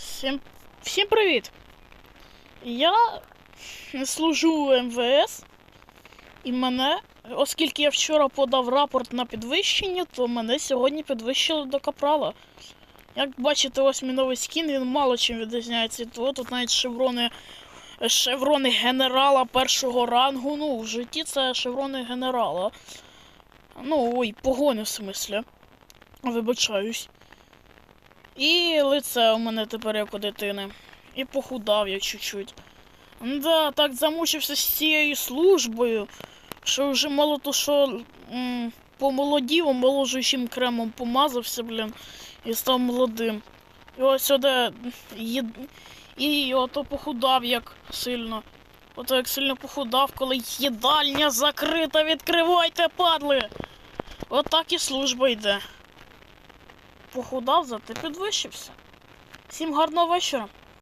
Всім, всім привіт! Я служу у МВС, і мене, оскільки я вчора подав рапорт на підвищення, то мене сьогодні підвищили до капрала. Як бачите, ось мій новий скін, він мало чим відрізняється від того. Тут навіть шеврони, шеврони генерала першого рангу. Ну, в житті це шеврони генерала. Ну, ой, погони в смислі. Вибачаюсь. І лице у мене тепер як у дитини. І похудав я чуть-чуть. Да, так замучився з цією службою, що вже мало то що помолодів, омоложуючим кремом помазався, блін, і став молодим. І ось сюди їд... і ото похудав як сильно. Ото як сильно похудав, коли їдальня закрита, відкривайте, падли! Отак і служба йде. Похудав, зате підвищився. Всім гарного вечора.